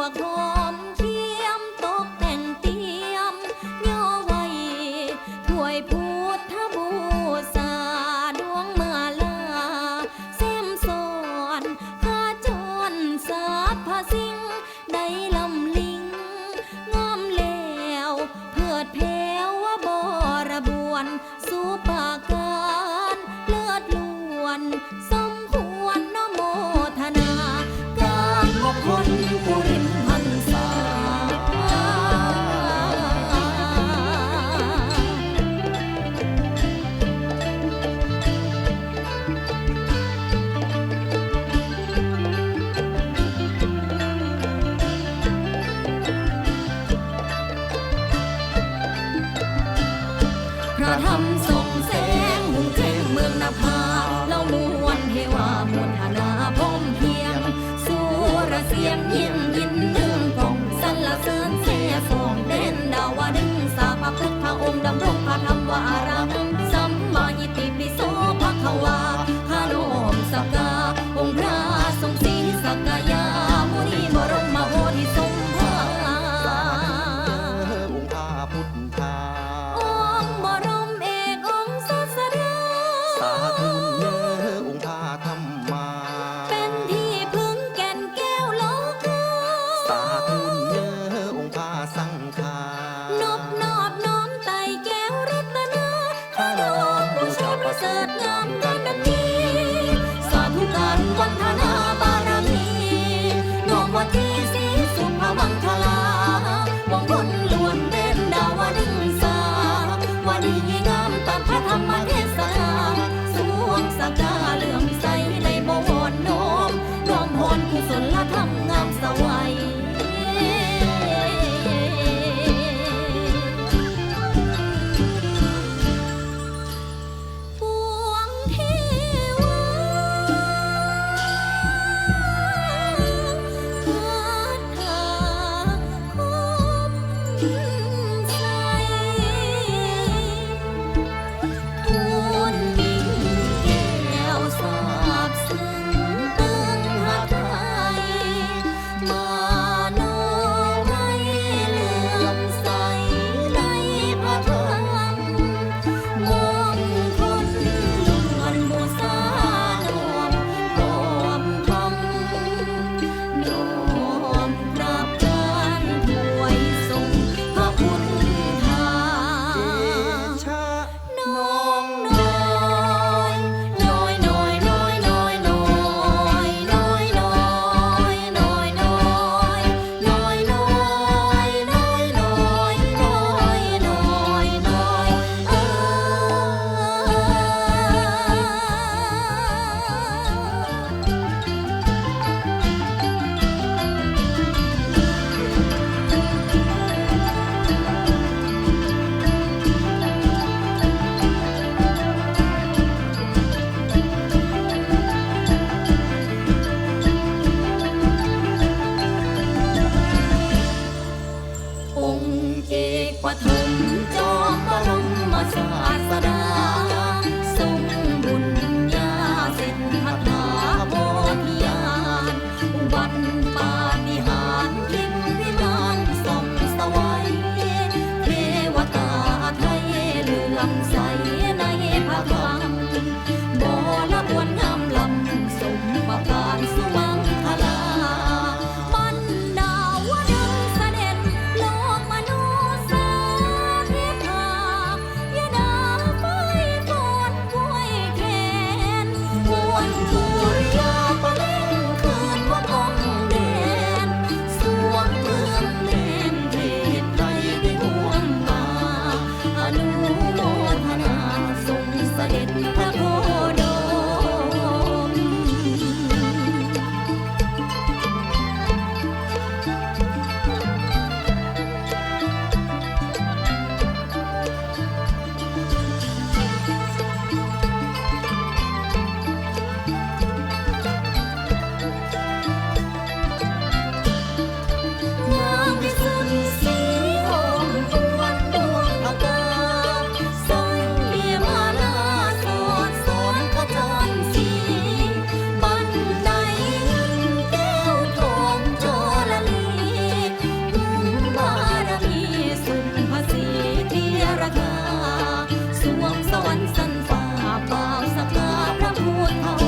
หมักหอมเทียมตกแต่งเตียมย่อไว้ถวยพุทธบูชาดวงมาลาเส้มสอนข้าจนสาพสิงได้ เสียงยิ้มยินดึงกงสรรเสริเสียส่งเด่นดาวดึงสาปพฤกษ์พระองค์ดำ กุศลธรรมงามสวัย สัทธาพระพุขธ